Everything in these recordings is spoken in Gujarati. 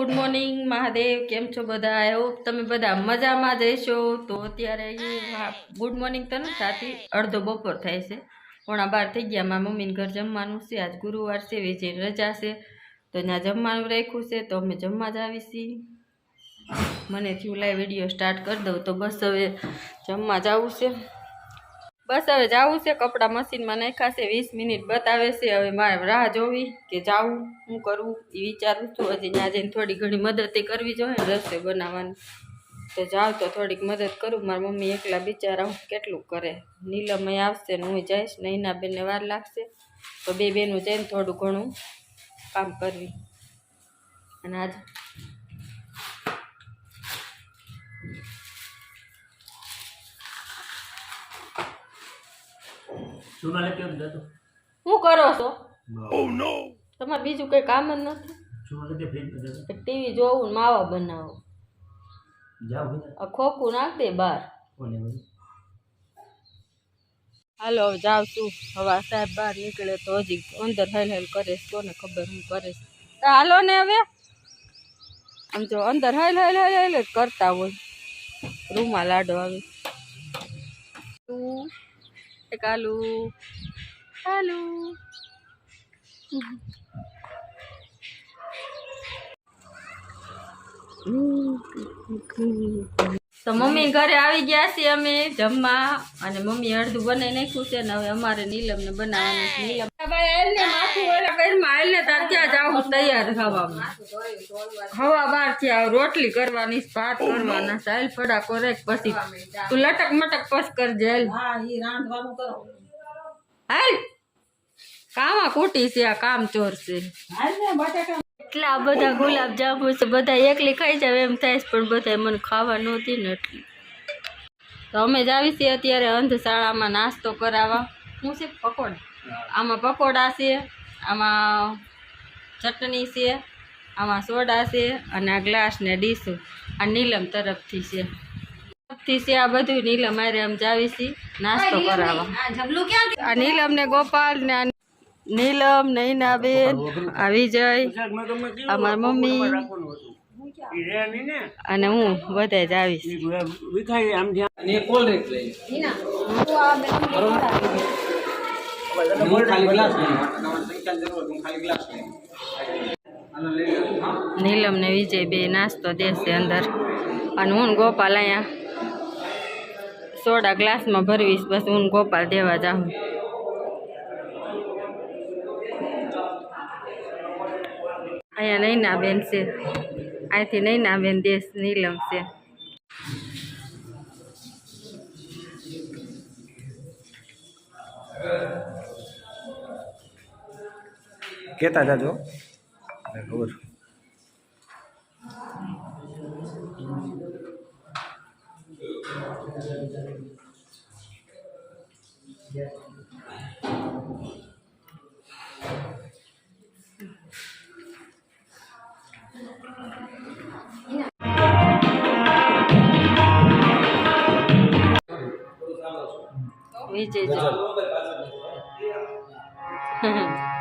Good morning, Mahadev. કેમ છો બધા? આઈ હોપ તમે બધા મજામાં જઈશો તો અત્યારે ગુડ મોર્નિંગ તો ને થતી, અડધો બપોર થાય છે. પોણા બાર થઈ ગયા. મારા મમ્મીને ઘર જમવાનું છે. આજ ગુરુવાર છે વિજય રજા છે. તો ત્યાં જમવાનું રાખ્યું છે. તો અમે જમવા જ આવી મને થયું લાઈ વીડિયો સ્ટાર્ટ કરી દઉં. તો બસ હવે જમવા જવું છે. બસ હવે જવું છે, કપડાં મશીનમાં નાખાશે વીસ મિનિટ બતાવે છે, હવે મારે રાહ જોવી કે જાવું, શું કરવું, એ વિચારું છું. હજી ત્યાં જઈને થોડી ઘણી મદદ કરવી જોઈએ રસોઈ બનાવવાની. તો જાઉં તો થોડીક મદદ કરું, મારા મમ્મી એકલા બિચારા હું કેટલું કરે. નીલમય આવશે ને હું જઈશ નહીના બેનને વાર લાગશે. તો બે બેનું જઈને થોડું ઘણું કામ કરવી. અને આજ જુનાલે કેમ જતો. શું કરો છો? તમારે બીજું કંઈ કામ જ નથી? જુનાલે તે ફ્રીજ જતો. ટીવી જોવું ને માવા બનાવો. જાવ આ ખોખું નાખ દે બહાર. કોને હાલો જાવ જાઉં છું. હવે સાહેબ બહાર નીકળે તો હજી અંદર હેલ હેલ કરે કોને ખબર હું કરે હાલો ને હવે. આમ જો અંદર હેલ હેલ હેલ હેલ કરતા હોય. રૂમમાં લાડો આવે. તું એક આલુ આલુ તો મમ્મી ઘરે આવી ગયા છીએ અમે જમવા અને મમ્મી અડધું બનાવી નાખ્યું છે ને હવે અમારે નીલમ ને બનાવવાનું નીલમ રોટલી કરવાની છે, ભાત કરવાના છે ફડા કરે પછી. તું લટક મટક પસ કરજે હાલ. કામાં છે આ કામ ચોર છે. એટલા બધા ગુલાબ જાંબુ છે બધા એકલી ખાઈ જાવ એમ થાય છે પણ બધા મને ખાવા નહોતી ને એટલી. તો અમે જ આવી છીએ અત્યારે અંધશાળામાં નાસ્તો કરાવવા. શું છે? પકોડા. આમાં પકોડા છે આમાં ચટણી છે આમાં સોડા છે અને આ ગ્લાસ ને ડીશું આ નીલમ તરફથી છે. તરફથી છે આ બધું નીલમ મારે આમ જાવીશી નાસ્તો કરાવવા. આ નીલમ ને ગોપાલ ને નીલમ નૈનાબેન આ વિજય આ મમ્મી. અને હું બધે જ આવીશ. નીલમ ને વિજય બે નાસ્તો દેશે અંદર. અને હું ગોપાલ અહીંયા સોડા ગ્લાસમાં ભરવીશ, બસ હું ગોપાલ દેવા જાઉં અહીંયા નૈના બેન છે. અહીંથી નૈના બેન દેશ નીલમ છે. કેતા જાજો. ખબર વિજય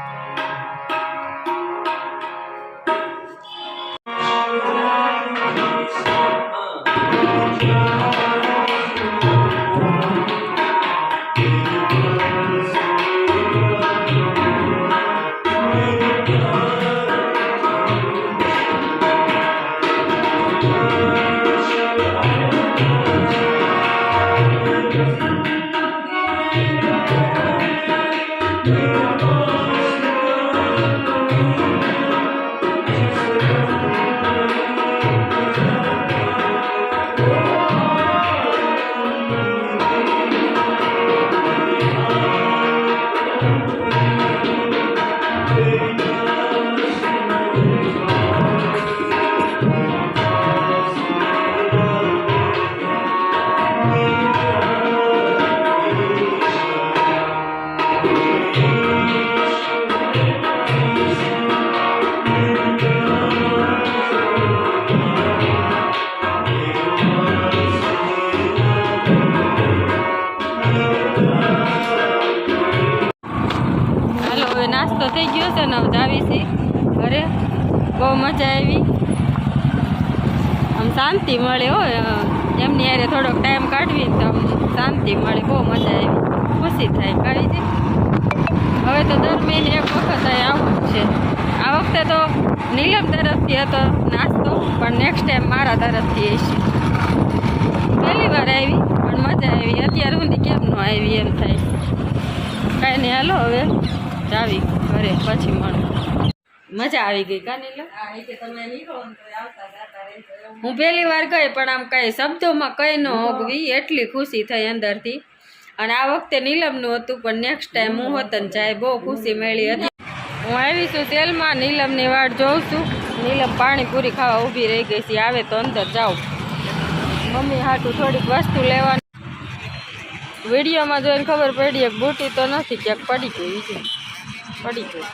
થઈ ગયો છે ને હવે જાવી ઘરે બહુ મજા આવી. આમ શાંતિ મળે હો, એમની યારે થોડોક ટાઈમ કાઢવી તો આમ શાંતિ મળે, બહુ મજા આવી. ખુશી થાય કઈ છે. હવે તો દર મહિને એક વખત આવું જ છે. આ વખતે તો નીલમ તરફથી હતો નાસ્તો, પણ નેક્સ્ટ ટાઈમ મારા તરફથી હશે પહેલી વાર આવી, પણ મજા આવી. અત્યારે સુધી કેમ ન આવી એમ થાય. કાંઈ નહીં, હાલો હવે. જાવી ઘરે પછી મળું. મજા આવી ગઈ કા હું પહેલી વાર ગઈ પણ આમ કઈ શબ્દોમાં કઈ ન હોગવી એટલી ખુશી થઈ અંદરથી. અને આ વખતે નીલમનું હતું પણ નેક્સ્ટ ટાઈમ હું હોતન જાય બહુ ખુશી મળી હતી. હું આવી છું તેલમાં નીલમની વાટ જોઉં છું. નીલમ પાણીપુરી ખાવા ઊભી રહી ગઈ છે આવે તો અંદર જાઉં. મમ્મી હાટું થોડીક વસ્તુ લેવાની. વિડીયોમાં જોઈને ખબર પડી એક બુટી તો નથી ક્યાંક પડી ગઈ છે. પડી ગઈ.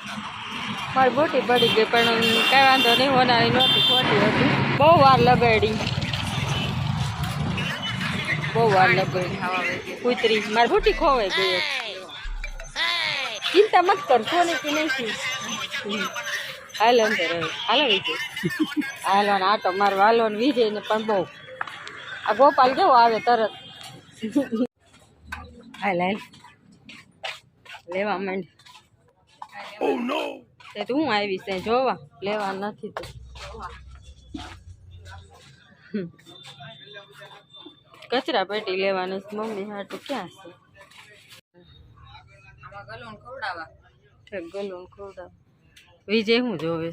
મારી બુટી પડી ગઈ, પણ કાંઈ વાંધો નહીં હોનારી નહોતી, ખોટી હતી. બહુ વાર લગાડી. બહુ વાર લગાડી. કૂતરી, મારી બુટી ખોવાઈ ગઈ. ચિંતા મત કર સોની કે નહીં? હાલ અંદર. હાલો વિજય હાલો ને આટો મારો વાલો ને વિજય ને પણ બહુ. આ ગોપાલ કેવો આવે તરત? હાલ હાલ. લેવા માંડ તે તું હું આવી છે? જોવા. લેવા નથી તો. કચરા પેટી લેવાનું છે. મમ્મી હાટું ક્યાં છે? ઠેક ગલું વિજય હું જોવે?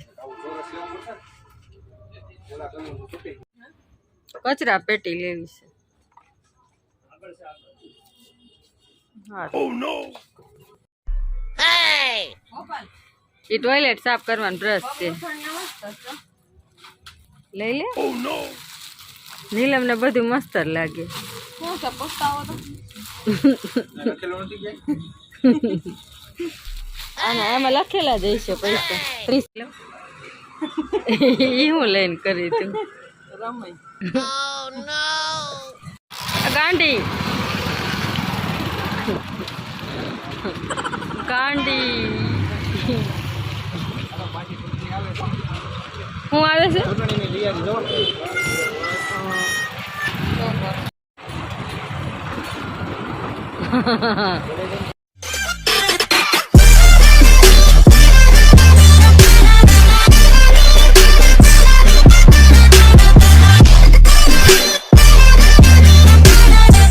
કચરા પેટી લેવી છે. હા. એ ટોયલેટ સાફ કરવાનું બ્રશ છે. લઈ લે. નીલમ ને બધું મસ્ત લાગે. આના આમાં લખેલા જ હશે પૈસા. એ હું લઈને કરી તું ગાંડી. ગાંડી. હું આવે છે?